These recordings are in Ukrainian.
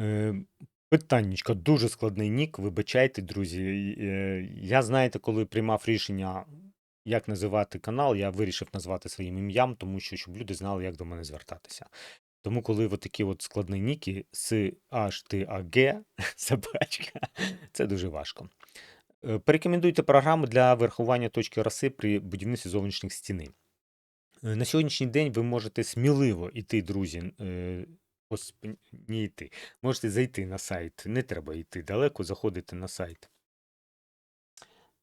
Е, питаннячко, дуже складний нік, вибачайте, друзі. Е, Я знаєте, коли приймав рішення, як називати канал, я вирішив назвати своїм ім'ям, тому що щоб люди знали, як до мене звертатися. Тому, коли от такі от складні ніки, С, H, А, Г, собачка, це дуже важко. Е, Порекомендуйте програму для врахування точки роси при будівництві зовнішніх стіни. Е, На сьогоднішній день ви можете сміливо йти, друзі, госп- Можете зайти на сайт, не треба йти далеко, заходите на сайт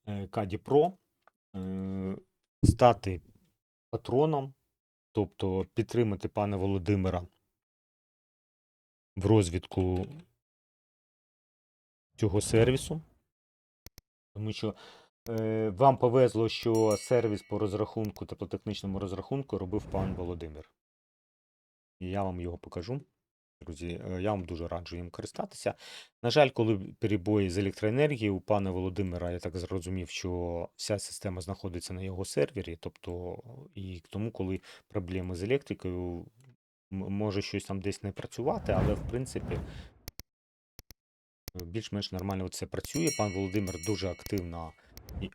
е, Каді Про, е, стати патроном, тобто підтримати пана Володимира в розвідку цього сервісу. Тому що е, вам повезло, що сервіс по розрахунку, теплотехнічному розрахунку робив пан Володимир. І я вам його покажу. Друзі, е, я вам дуже раджу їм користатися. На жаль, коли перебої з електроенергією у пана Володимира, я так зрозумів, що вся система знаходиться на його сервері. Тобто, і тому, коли проблеми з електрикою, може щось там десь не працювати, але в принципі більш-менш нормально це працює. Пан Володимир дуже активно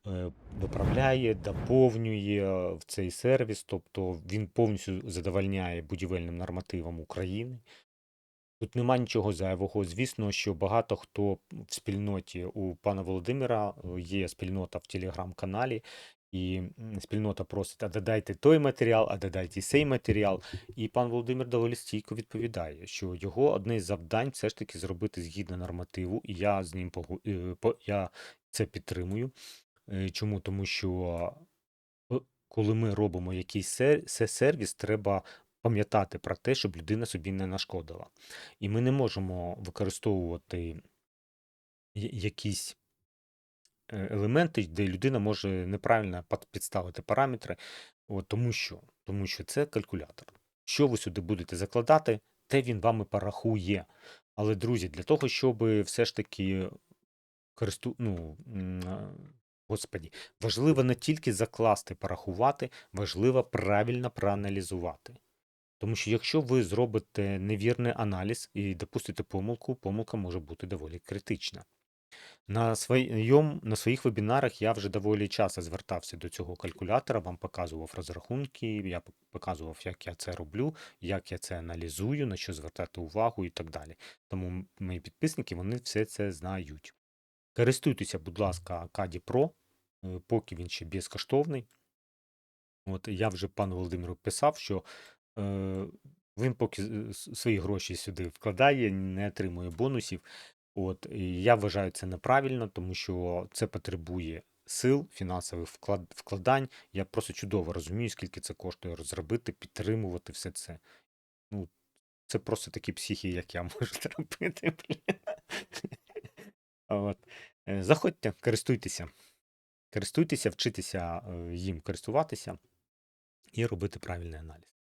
е, виправляє, доповнює в цей сервіс, тобто він повністю задовольняє будівельним нормативам України. Тут нема нічого зайвого. Звісно, що багато хто в спільноті у пана Володимира е, є спільнота в телеграм-каналі, і спільнота просить, а додайте той матеріал, а додайте цей матеріал. І пан Володимир доволі стійко відповідає, що його одне з завдань все ж таки зробити згідно нормативу, і я з ним погу- е, я це підтримую. Е, Чому? Тому що коли ми робимо якийсь сервіс, треба пам'ятати про те, щоб людина собі не нашкодила. І ми не можемо використовувати якісь е, елементи, де людина може неправильно підставити параметри, от, тому що, тому що це калькулятор. Що ви сюди будете закладати, те він вам і порахує. Але, друзі, для того, щоб все ж таки користу... ну, господі, важливо не тільки закласти, порахувати, важливо правильно проаналізувати. Тому що якщо ви зробите невірний аналіз і допустите помилку, помилка може бути доволі критична. На, своєм, на своїх вебінарах я вже доволі часто звертався до цього калькулятора, вам показував розрахунки, я показував, як я це роблю, як я це аналізую, на що звертати увагу і так далі. Тому мої підписники вони все це знають. Користуйтеся, будь ласка, Каді Pro, е, поки він ще безкоштовний. От я вже пану Володимиру писав, що він поки свої гроші сюди вкладає, не отримує бонусів. От і я вважаю це неправильно, тому що це потребує сил, фінансових вклад, вкладань. Я просто чудово розумію, скільки це коштує розробити, підтримувати все це. Ну, це просто такі психи, як я можу зробити. От. Е, Заходьте, користуйтеся. Користуйтеся, вчитися е, їм користуватися і робити правильний аналіз.